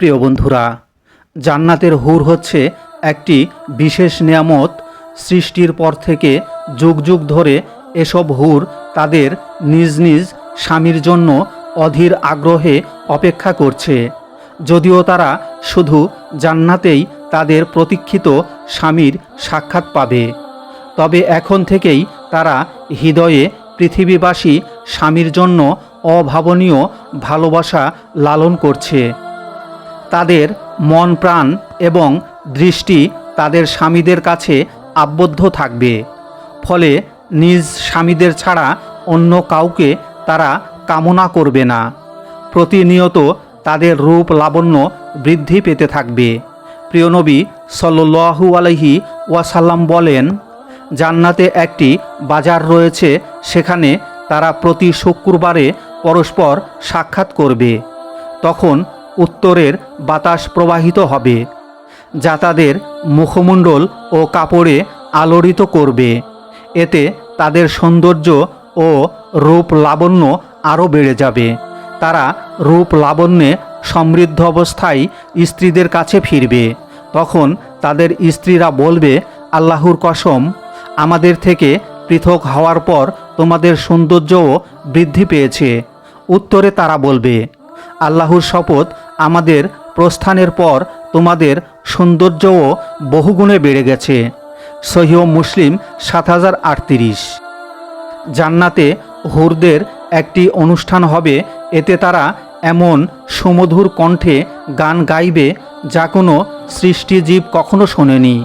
প্রিয় বন্ধুরা, জান্নাতের হুর হচ্ছে একটি বিশেষ নিয়ামত। সৃষ্টির পর থেকে যুগ যুগ ধরে এসব হুর তাদের নিজ নিজ স্বামীর জন্য অধীর আগ্রহে অপেক্ষা করছে। যদিও তারা শুধু জান্নাতেই তাদের প্রতীক্ষিত স্বামীর সাক্ষাৎ পাবে। তবে এখন থেকেই তারা হৃদয়ে পৃথিবীবাসী স্বামীর জন্য অভাবনীয় ভালোবাসা লালন করছে। তাদের মন, প্রাণ এবং দৃষ্টি তাদের স্বামীদের কাছে আবদ্ধ থাকবে। ফলে নিজ স্বামীদের ছাড়া অন্য কাউকে তারা কামনা করবে না। প্রতিনিয়ত তাদের রূপ লাবণ্য বৃদ্ধি পেতে থাকবে। প্রিয়নবী সল্লু আলহি ওয়াসাল্লাম বলেন, জান্নাতে একটি বাজার রয়েছে, সেখানে তারা প্রতি শুক্রবারে পরস্পর সাক্ষাৎ করবে। তখন উত্তরের বাতাস প্রবাহিত হবে, যা তাদের মুখমণ্ডল ও কাপড়ে আলোড়িত করবে। এতে তাদের সৌন্দর্য ও রূপ লাবণ্য আরও বেড়ে যাবে। তারা রূপ লাবণ্যে সমৃদ্ধ অবস্থায় স্ত্রীদের কাছে ফিরবে। তখন তাদের স্ত্রীরা বলবে, আল্লাহর কসম, আমাদের থেকে পৃথক হওয়ার পর তোমাদের সৌন্দর্যও বৃদ্ধি পেয়েছে। উত্তরে তারা বলবে, আল্লাহর শপথ আমাদের প্রস্থানের পর তোমাদের সৌন্দর্যও বহুগুণে বেড়ে গেছে। সহিহ মুসলিম সাত হাজার আটত্রিশ। জান্নাতে হুরদের একটি অনুষ্ঠান হবে, এতে তারা এমন সুমধুর কণ্ঠে গান গাইবে যা কোনো সৃষ্টিজীব কখনো শোনেনি।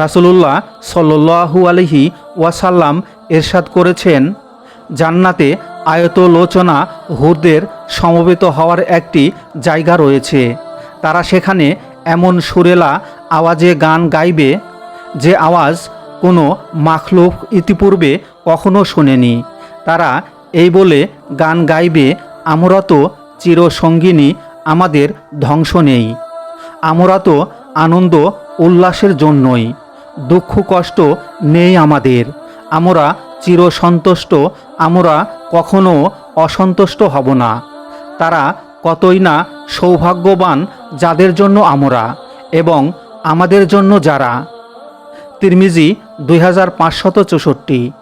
রাসুলুল্লাহ সাল্লু আলহি ওয়াসাল্লাম এরশাদ করেছেন, জান্নাতে আয়তলোচনা হুরদের সমবেত হওয়ার একটি জায়গা রয়েছে। তারা সেখানে এমন সুরেলা আওয়াজে গান গাইবে, যে আওয়াজ কোনো মাখলুক ইতিপূর্বে কখনো শোনেনি। তারা এই বলে গান গাইবে, আমরা তো চিরসঙ্গিনী, আমাদের ধ্বংস নেই। আমরা তো আনন্দ উল্লাসের জন্যই। দুঃখ কষ্ট নেই আমাদের। আমরা চিরসন্তুষ্ট আমরা কখনো অসন্তুষ্ট হব না। তারা কতই না সৌভাগ্যবান যাদের জন্য আমরা এবং আমাদের জন্য যারা। তিরমিজি দুই হাজার পাঁচশত চৌষট্টি।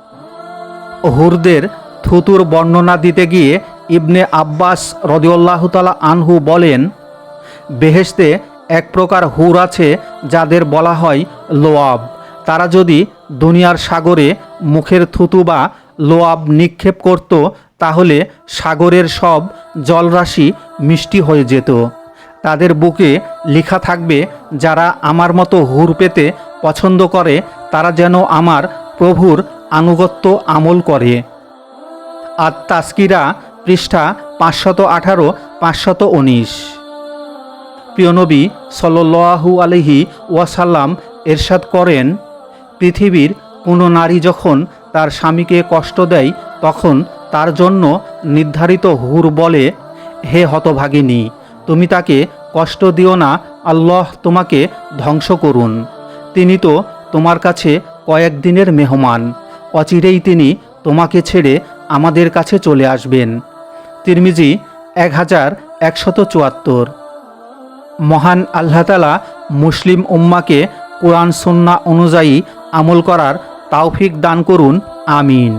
হুরদের থুতুর বর্ণনা দিতে গিয়ে ইবনে আব্বাস রদিউল্লাহতালা আনহু বলেন, বেহেশতে এক প্রকার হুর আছে যাদের বলা হয় লোয়াব। তারা যদি দুনিয়ার সাগরে মুখের থুতু বা লোয়াব নিক্ষেপ করত, তাহলে সাগরের সব জলরাশি মিষ্টি হয়ে যেত। তাদের বুকে লেখা থাকবে, যারা আমার মতো হুর পেতে পছন্দ করে, তারা যেন আমার প্রভুর আনুগত্য আমল করে। আর তাস্কিরা পৃষ্ঠা পাঁচশত আঠারো, পাঁচশত উনিশ। প্রিয়নবী সল্লু আলহি ওয়াসাল্লাম এরশাদ করেন, পৃথিবীর কোনো নারী যখন তার স্বামীকে কষ্ট দেয়, তখন তার জন্য নির্ধারিত হুর বলে, হে হতভাগিনী, তুমি তাকে কষ্ট দিও না, আল্লাহ তোমাকে ধ্বংস করুন। তিনি তো তোমার কাছে কয়েকদিনের মেহমান, অচিরেই তিনি তোমাকে ছেড়ে আমাদের কাছে চলে আসবেন। তিরমিজি এক হাজার একশত চুয়াত্তর। মহান আল্লাহতালা মুসলিম উম্মাকে কোরআন সন্না অনুযায়ী আমল করার তাওফিক দান করুন আমিন।